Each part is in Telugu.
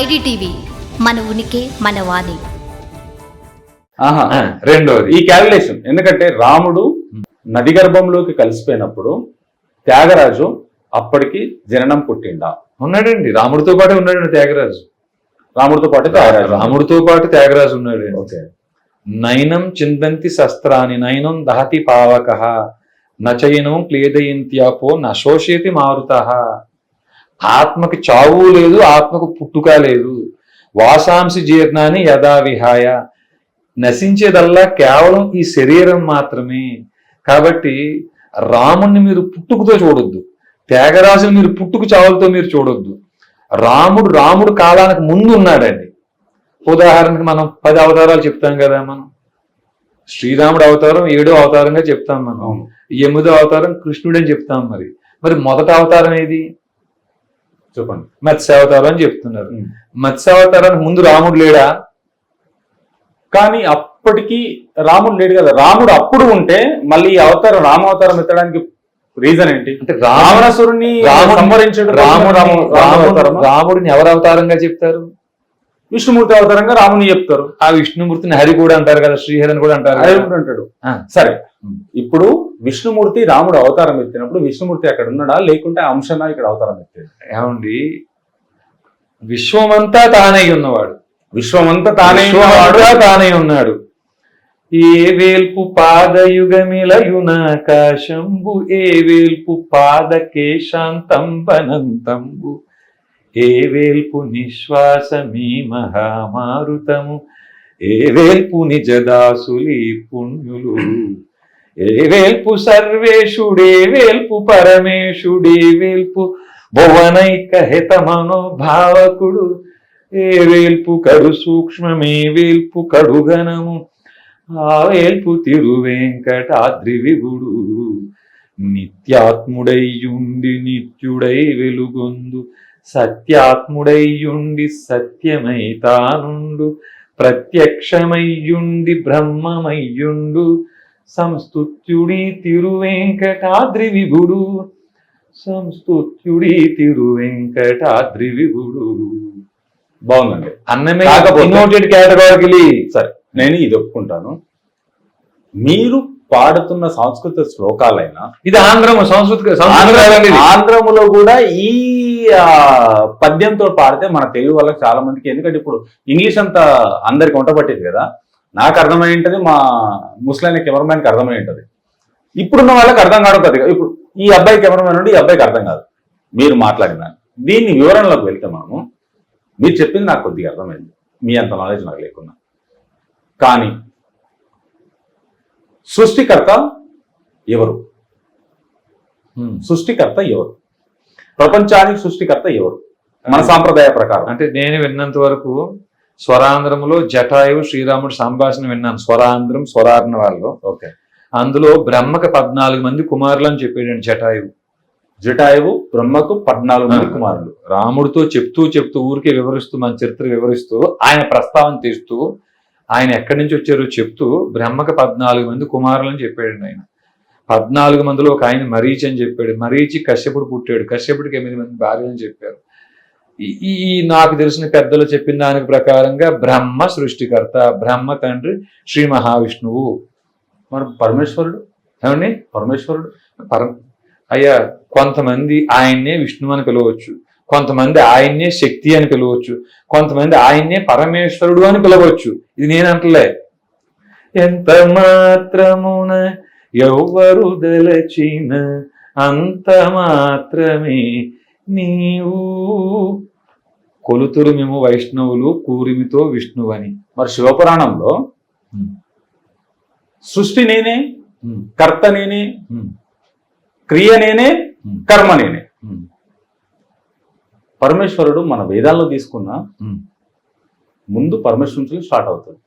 ఐడిటీవీ మన ఉనికి మన వాణి. రెండోది. ఈ క్యాలిక్యులేషన్ ఎందుకంటే రాముడు నది గర్భంలోకి కలిసిపోయినప్పుడు త్యాగరాజు అప్పటికి జననం పుట్టిండా. ఉన్నాడండి. రాముడితో పాటు ఉన్నాడండి త్యాగరాజు. రాముడితో పాటు త్యాగరాజు రాముడితో పాటు త్యాగరాజు ఉన్నాడు. ఓకే. నైనం చిందంతి శస్త్రాన్ని నైనం దహతి పావక నచయనం క్లేదయంత్యాపో నశోషేతి మారుత. ఆత్మకి చావు లేదు ఆత్మకు పుట్టుక లేదు. వాసాంసి జీర్ణాన్ని యథా విహాయ. నశించేదల్లా కేవలం ఈ శరీరం మాత్రమే. కాబట్టి రాముణ్ణి మీరు పుట్టుకతో చూడొద్దు. త్యాగరాజుని మీరు పుట్టుకు చావులతో మీరు చూడొద్దు. రాముడు రాముడు కాలానికి ముందు ఉన్నాడండి. ఉదాహరణకి మనం పది అవతారాలు చెప్తాం కదా మనం. శ్రీరాముడు అవతారం ఏడో అవతారంగా చెప్తాం మనం. ఎనిమిదో అవతారం కృష్ణుడు అని చెప్తాం మరి. మరి మొదటి అవతారం ఏది? చెప్పండి. మత్స్యావతారం అని చెప్తున్నారు. మత్స్యావతారానికి ముందు రాముడు లేడా? కానీ అప్పటికి రాముడు లేడు కదా. రాముడు అప్పుడు ఉంటే మళ్ళీ ఈ అవతారం రామావతారం ఎత్తడానికి రీజన్ ఏంటి? అంటే రామ రావణాసురుణ్ణి రాముడు సంహరించడం రాము- రామావతారమా? రాముడిని ఎవరు అవతారంగా చెప్తారు? విష్ణుమూర్తి అవతారంగా రాముని చెప్తారు. ఆ విష్ణుమూర్తిని హరి కూడా అంటారు కదా శ్రీహరిని కూడా అంటారు కదా. కూడా అంటాడు. సరే. ఇప్పుడు విష్ణుమూర్తి రాముడు అవతారం ఎత్తినప్పుడు విష్ణుమూర్తి అక్కడ ఉన్నాడా? లేకుంటే అంశనా ఇక్కడ అవతారం ఎత్తాడు? ఏమండి? విశ్వమంతా తానై ఉన్నవాడు. విశ్వమంతా తానే. తానై ఉన్నాడు. ఏ వేల్పు పాదయుగమిలయునాకాశంబు ఏ వేల్పు పాదకేశాంతంబనంతంబు. ఏ వేల్పు నిశ్వాసమీ మహామారుతము? ఏ వేల్పు నిజదాసులి పుణ్యులు? ఏ వేల్పు సర్వేషుడే వేల్పు పరమేశుడే వేల్పు భువనైక హితమనో భావకుడు ఏ వేల్పు కడు సూక్ష్మమే వేల్పు కడుగనము? ఆ వేల్పు తిరువెంకటాద్రి నిత్యాత్ముడై ఉండి నిత్యుడై వెలుగొందు. సత్యాత్ముడైయుండి సత్యమై తానుండు ప్రత్యక్షమయ్యుండి బ్రహ్మమయ్యుండు సంస్తుత్యుడి తిరువెంకటాద్రి విభుడు సంస్తుత్యుడి తిరువెంకటాద్రి విభుడు. బాగుందండి. అన్నమే కాకపోతే- డినోటెడ్ కేటగిరీ సరే. నేను ఇది ఒప్పుకుంటాను. మీరు పాడుతున్న సంస్కృత శ్లోకాలైనా ఇది ఆంధ్రము సంస్కృతి ఆంధ్ర- ఆంధ్రములో కూడా ఈ పద్యంతో పాడితే మన తెలుగు వాళ్ళకి చాలా మందికి ఎందుకంటే ఇప్పుడు ఇంగ్లీష్ అంతా అందరికి వంటపట్టేది కదా. నాకు అర్థమై ఉంటది మా ముస్లిం కెమెరామ్యాన్కి అర్థమై ఉంటది. ఇప్పుడున్న వాళ్ళకి అర్థం కావడం కొద్దిగా ఇప్పుడు ఈ అబ్బాయి కెమెరామ్యాన్ నుండి ఈ అబ్బాయికి అర్థం కాదు. మీరు మాట్లాడిన దీన్ని వివరణలోకి వెళ్తే మనము మీరు చెప్పింది నాకు కొద్దిగా అర్థమైంది. మీ అంత నాలెడ్జ్ నాకు లేకున్నా. కానీ సృష్టికర్త ఎవరు? సృష్టికర్త ఎవరు? ప్రపంచానికి సృష్టికర్త ఎవరు? మన సాంప్రదాయ ప్రకారం. అంటే నేను విన్నంత వరకు స్వరాంధ్రములో జటాయువు శ్రీరాముడు సంభాషణ విన్నాను. స్వరాంధ్రం స్వరార్ణ వాళ్ళు. ఓకే. అందులో బ్రహ్మకి పద్నాలుగు మంది కుమారులు అని చెప్పాడు జటాయువు. జటాయువు బ్రహ్మకు పద్నాలుగు మంది కుమారులు. రాముడితో చెప్తూ చెప్తూ ఊరికే వివరిస్తూ మన చరిత్ర వివరిస్తూ ఆయన ప్రస్తావన తీస్తూ ఆయన ఎక్కడి నుంచి వచ్చారో చెప్తూ బ్రహ్మకి పద్నాలుగు మంది కుమారులు అని చెప్పాడు ఆయన. పద్నాలుగు మందిలో ఒక ఆయన మరీచి అని చెప్పాడు. మరీచి కశ్యపుడు పుట్టాడు. కశ్యపుడికి ఎనిమిది మంది భార్యలు అని చెప్పారు. ఈ- నాకు తెలిసిన పెద్దలు చెప్పిన దానికి ప్రకారంగా బ్రహ్మ సృష్టికర్త బ్రహ్మ తండ్రి శ్రీ మహావిష్ణువు. మరి పరమేశ్వరుడు? ఏమండి? పరమేశ్వరుడు? పర అయ్యా కొంతమంది ఆయన్నే విష్ణువు అని పిలవచ్చు. కొంతమంది ఆయన్నే శక్తి అని పిలవచ్చు. కొంతమంది ఆయన్నే పరమేశ్వరుడు అని పిలవచ్చు. ఇది నేనంటలే ఎంత మాత్రమున ఎవ్వరు దలచిన అంత మాత్రమే నీవు. కొలుతురు మేము వైష్ణవులు కూరిమితో విష్ణువని. మరి శివపురాణంలో సృష్టి నేనే కర్త నేనే క్రియ నేనే కర్మ నేనే. పరమేశ్వరుడు మన వేదాల్లో తీసుకున్న ముందు పరమేశ్వరు నుంచి స్టార్ట్ అవుతుంది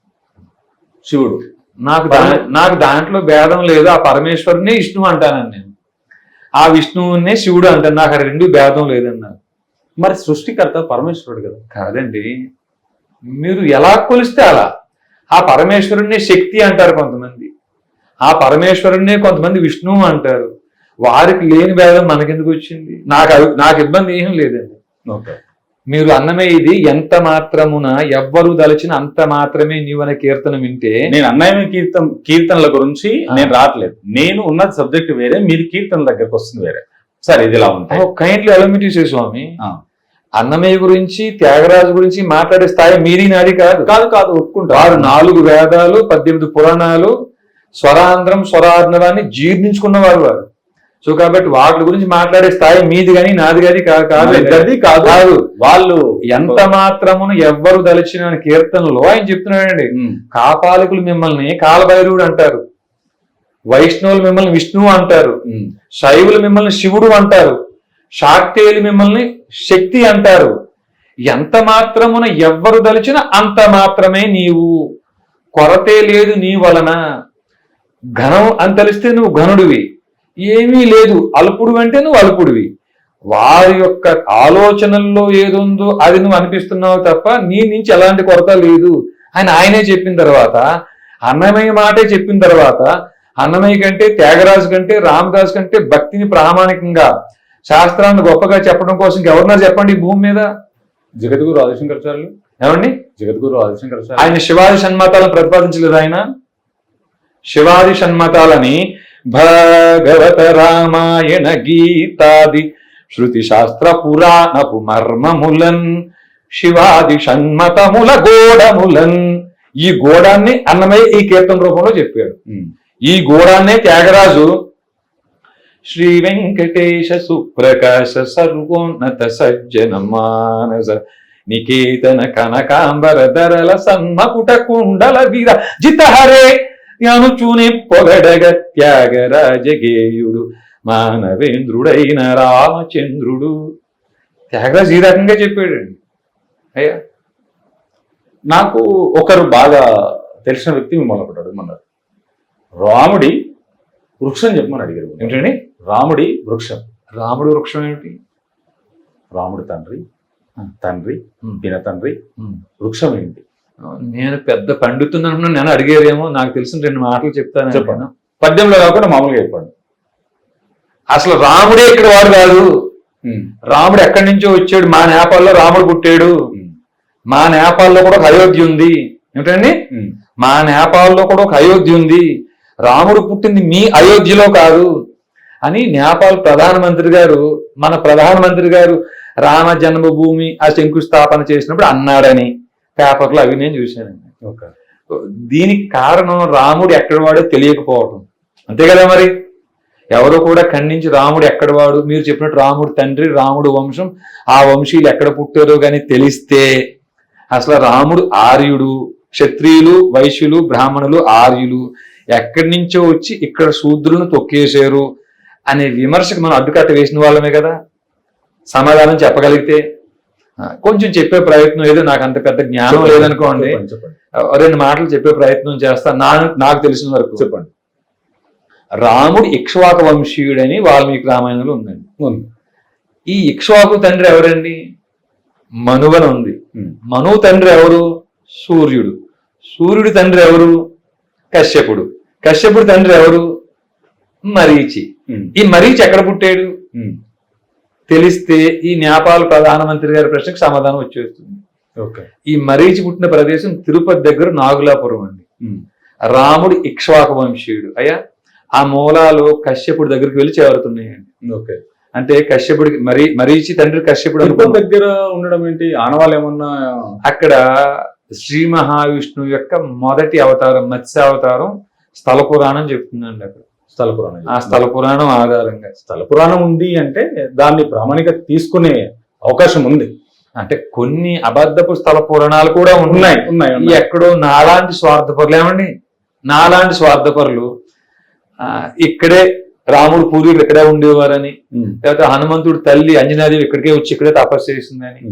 శివుడు. నాకు నాకు దాంట్లో భేదం లేదు. ఆ పరమేశ్వరునే విష్ణువు అంటానని నేను. ఆ విష్ణువునే శివుడు అంటాను. నాకు ఆ రెండు భేదం లేదన్నారు మరి సృష్టికర్త పరమేశ్వరుడు కదా. కాదండి. మీరు ఎలా కొలిస్తే అలా? ఆ పరమేశ్వరుణ్ణి శక్తి అంటారు కొంతమంది. ఆ పరమేశ్వరుణ్ణి కొంతమంది విష్ణువు అంటారు. వారికి లేని భేదం మనకెందుకు వచ్చింది? నాకు నాకు ఇబ్బంది ఏం లేదండి. మీరు అన్నమే ఇది ఎంత మాత్రమున ఎవ్వరు దలచిన అంత మాత్రమే నీవనే కీర్తన వింటే నేను అన్నయ్య కీర్తన కీర్తనల గురించి. నేను రావట్లేదు. నేను ఉన్న సబ్జెక్ట్ వేరే మీరు కీర్తనల దగ్గరకు వస్తుంది వేరే. సరే ఇది ఇలా ఉంటాయి. కైండ్లీ అలమిటీ స్వామి. అన్నమయ్య గురించి త్యాగరాజు గురించి మాట్లాడే స్థాయి మీది నాది కాదు. కాదు కాదు ఒప్పుకుంటా. వారు నాలుగు వేదాలు పద్దెనిమిది పురాణాలు స్వరాంధ్రం స్వరార్ణవాన్ని జీర్ణించుకున్నవారు వారు. సో కాబట్టి వాటి గురించి మాట్లాడే స్థాయి మీది కానీ నాది కానీ కాదు కాదు. గది కాదు. కాదు. వాళ్ళు ఎంత మాత్రమును ఎవ్వరు దలిచిన కీర్తనలో ఆయన చెప్తున్నాడండి. కాపాలికులు మిమ్మల్ని కాలభైరవుడు అంటారు. వైష్ణవులు మిమ్మల్ని విష్ణువు అంటారు. శైవులు మిమ్మల్ని శివుడు అంటారు. శాక్తేయులు మిమ్మల్ని శక్తి అంటారు. ఎంత మాత్రమున ఎవ్వరు దలిచిన అంత మాత్రమే నీవు. కొరతే లేదు నీ వలన. ఘనం అని తెలిస్తే నువ్వు ఘనుడివి. ఏమీ లేదు. అల్పుడు అంటే నువ్వు అల్పుడివి. వారి యొక్క ఆలోచనల్లో ఏదుందో అది నువ్వు అనిపిస్తున్నావు తప్ప నీ నుంచి ఎలాంటి కొరత లేదు. అని ఆయనే చెప్పిన తర్వాత అన్నమయ్య మాటే చెప్పిన తర్వాత అన్నమయ్య కంటే త్యాగరాజు కంటే రామదాస్ కంటే భక్తిని ప్రామాణికంగా శాస్త్రాన్ని గొప్పగా చెప్పడం కోసం ఎవరన్నా చెప్పండి ఈ భూమి మీద. జగద్గురు ఆదిశంకరాచార్యులు ఏమండి? జగద్గురు ఆదిశంకరాచార్యులు ఆయన శివాది షణ్మతాలను ప్రతిపాదించలేదు ఆయన. శివాది షణ్మతాలని భగవత రామాయణ గీతాది శృతి శాస్త్ర పురాణపు మర్మములన్ శివాది షణ్మతముల గోడములన్. ఈ గోడాన్ని అన్నమయ్య ఈ కీర్తన రూపంలో చెప్పాడు. ఈ గోడాన్నే త్యాగరాజు శ్రీ వెంకటేశ సుప్రకాశ సర్వోన్నత సజ్జన మానస నికేతన కనకాంబర ధరల సన్మకుట కుండల వీర. జితహరే! అనుచూని పొగడగ త్యాగరాజగేయుడు మానవేంద్రుడైన రామచంద్రుడు. త్యాగరాజు ఈ రకంగా చెప్పాడండి. అయ్యా నాకు ఒకరు బాగా తెలిసిన వ్యక్తి మిమ్మల్ని ఒకటి అడగమన్నారు. రాముడి వృక్షం చెప్పమని అడిగారు. ఏంటండి రాముడి వృక్షం. రాముడు వృక్షం ఏమిటి? రాముడి తండ్రి తండ్రి. పిన తండ్రి. వృక్షం ఏంటి నేను పెద్ద పండితున్నా నేను అడిగేదేమో నాకు తెలిసిన రెండు మాటలు చెప్తాను చెప్పండి. పద్యంలో కాకుండా మామూలుగా చెప్పండి. అసలు రాముడే ఇక్కడ వాడు కాదు. రాముడు ఎక్కడి నుంచో వచ్చాడు? మా నేపాల్లో రాముడు పుట్టాడు. మా నేపాల్లో కూడా ఒక అయోధ్య ఉంది. ఏమిటండి? మా నేపాల్లో కూడా ఒక అయోధ్య ఉంది. రాముడు పుట్టింది మీ అయోధ్యలో కాదు. అని నేపాల్ ప్రధానమంత్రి గారు మన ప్రధానమంత్రి గారు రామ జన్మభూమి ఆ శంకుస్థాపన చేసినప్పుడు అన్నాడని. పేపర్లో అవి నేను చూశానండి. దీనికి కారణం రాముడు ఎక్కడ వాడో తెలియకపోవటం. అంతే కదా మరి? ఎవరు కూడా ఖండించి రాముడు ఎక్కడ వాడు? మీరు చెప్పినట్టు రాముడు తండ్రి రాముడు వంశం ఆ వంశీయులు ఎక్కడ పుట్టారో కానీ తెలిస్తే అసలు రాముడు ఆర్యుడు క్షత్రియులు వైశ్యులు బ్రాహ్మణులు ఆర్యులు ఎక్కడి నుంచో వచ్చి ఇక్కడ శూద్రులను తొక్కేశారు అనే విమర్శకు మనం అడ్డుకట్ట వేసిన వాళ్ళమే కదా. సమాధానం చెప్పగలిగితే కొంచెం చెప్పే ప్రయత్నం ఏదో నాకు అంత పెద్ద జ్ఞానం లేదనుకోండి. రెండు మాటలు చెప్పే ప్రయత్నం చేస్తా నా నాకు తెలిసిన వరకు. చెప్పండి. రాముడు ఇక్ష్వాక వంశీయుడని వాల్మీకి రామాయణంలో ఉందండి. ఉంది. ఈ ఇక్ష్వాకు తండ్రి ఎవరండి? మనువన ఉంది. మనువు తండ్రి ఎవరు? సూర్యుడు. సూర్యుడి తండ్రి ఎవరు? కశ్యపుడు. కశ్యపుడి తండ్రి ఎవరు? మరీచి. ఈ మరీచి ఎక్కడ పుట్టాడు? తెలిస్తే ఈ నేపాల్ ప్రధానమంత్రి గారి ప్రశ్నకు సమాధానం వచ్చేస్తుంది. ఓకే. ఈ మరీచి పుట్టిన ప్రదేశం తిరుపతి దగ్గర నాగులాపురం అండి. రాముడు ఇక్ష్వాక వంశీయుడు. అయ్యా ఆ మూలాలు కశ్యపుడి దగ్గరికి వెళ్ళి చేరుతున్నాయండి. ఓకే. అంటే కశ్యపుడికి మరీ మరీచి తండ్రి కశ్యపుడు. దగ్గర ఉండడం ఏంటి? ఆనవాళ్ళు ఏమన్నా అక్కడ శ్రీ మహావిష్ణువు యొక్క మొదటి అవతారం మత్స్య అవతారం స్థల పురాణం చెప్తుందండి అక్కడ. స్థల పురాణం ఆ స్థల పురాణం ఆధారంగా. స్థల పురాణం ఉంది అంటే దాన్ని ప్రామాణికత తీసుకునే అవకాశం ఉంది. అంటే కొన్ని అబద్ధపు స్థల పురాణాలు కూడా ఉన్నాయి. ఉన్నాయి. ఎక్కడో నాలాంటి స్వార్థపరులు ఏమండి? నాలాంటి స్వార్థపరులు ఆ, ఇక్కడే రాముడు పూర్వీకులు ఇక్కడే ఉండేవారని లేకపోతే హనుమంతుడు తల్లి అంజనాదేవి ఇక్కడికే వచ్చి ఇక్కడే తపస్సు చేసిందని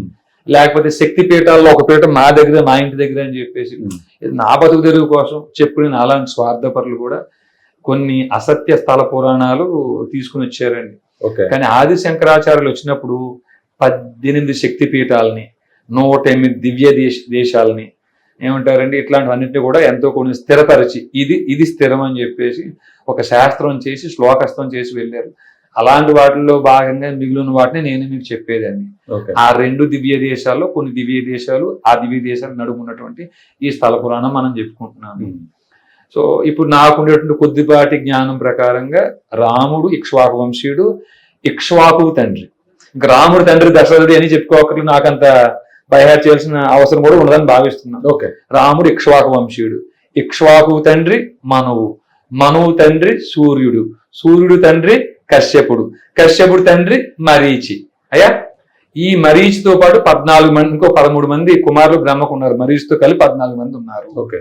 లేకపోతే శక్తి పీఠాల్లో ఒక పీఠం మా దగ్గర మా ఇంటి దగ్గర అని చెప్పేసి నా బతుకు తెరుగు కోసం చెప్పుకునే అలాంటి స్వార్థపరులు కూడా కొన్ని అసత్య స్థల పురాణాలు తీసుకుని వచ్చారండి. కానీ ఆది శంకరాచార్యులు వచ్చినప్పుడు పద్దెనిమిది శక్తి పీఠాలని నూట ఎనిమిది దివ్య దేశ దేశాలని ఏమంటారండి? ఇట్లాంటివన్నింటినీ కూడా ఎంతో కొన్ని స్థిరపరిచి ఇది ఇది స్థిరం అని చెప్పేసి ఒక శాస్త్రం చేసి శ్లోకస్థం చేసి వెళ్ళారు. అలాంటి వాటిల్లో భాగంగా మిగిలిన వాటిని నేను మీకు చెప్పేదాన్ని. ఆ రెండు దివ్య దేశాల్లో కొన్ని దివ్య దేశాలు ఆ దివ్య దేశాలు నడుమున్నటువంటి ఈ స్థల పురాణం మనం చెప్పుకుంటున్నాము. సో ఇప్పుడు నాకు ఉండేటువంటి కొద్దిపాటి జ్ఞానం ప్రకారంగా రాముడు ఇక్ష్వాకు వంశీయుడు ఇక్ష్వాకు తండ్రి. ఇంకా రాముడు తండ్రి దశరథుడి అని చెప్పుకోకర్లు నాకంత బయహార్ చేయాల్సిన అవసరం కూడా ఉండదని భావిస్తున్నాను ఓకే. రాముడు ఇక్ష్వాకు వంశీయుడు ఇక్ష్వాకు తండ్రి మనువు. మనువు తండ్రి సూర్యుడు. సూర్యుడు తండ్రి కశ్యపుడు. కశ్యపుడు తండ్రి మరీచి. అయ్యా? ఈ మరీచితో పాటు పద్నాలుగు మంది ఇంకో పదమూడు మంది కుమారులు బ్రహ్మకు ఉన్నారు. మరీచితో కలిపి పద్నాలుగు మంది ఉన్నారు. ఓకే.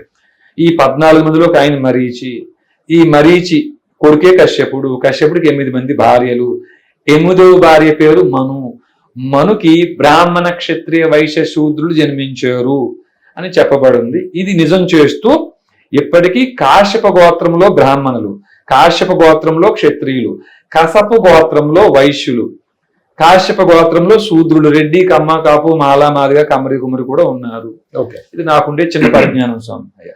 ఈ పద్నాలుగు మందిలో ఒక ఆయన మరీచి ఈ మరీచి కొడుకే కశ్యపుడు. కశ్యపుడికి ఎనిమిది మంది భార్యలు. ఎనిమిదవ భార్య పేరు మను. మనుకి బ్రాహ్మణ క్షత్రియ వైశ్య శూద్రులు జన్మించారు అని చెప్పబడింది. ఇది నిజం చేస్తూ ఇప్పటికీ కాశ్యప గోత్రంలో బ్రాహ్మణులు కాశ్యప గోత్రంలో క్షత్రియులు కసపు గోత్రంలో వైశ్యులు కాశ్యప గోత్రంలో శూద్రులు. రెడ్డి కమ్మ కాపు మాలా మాదిగా కమరి కుమరి కూడా ఉన్నారు. ఓకే. ఇది నాకుండే చిన్న పరిజ్ఞానం స్వామి.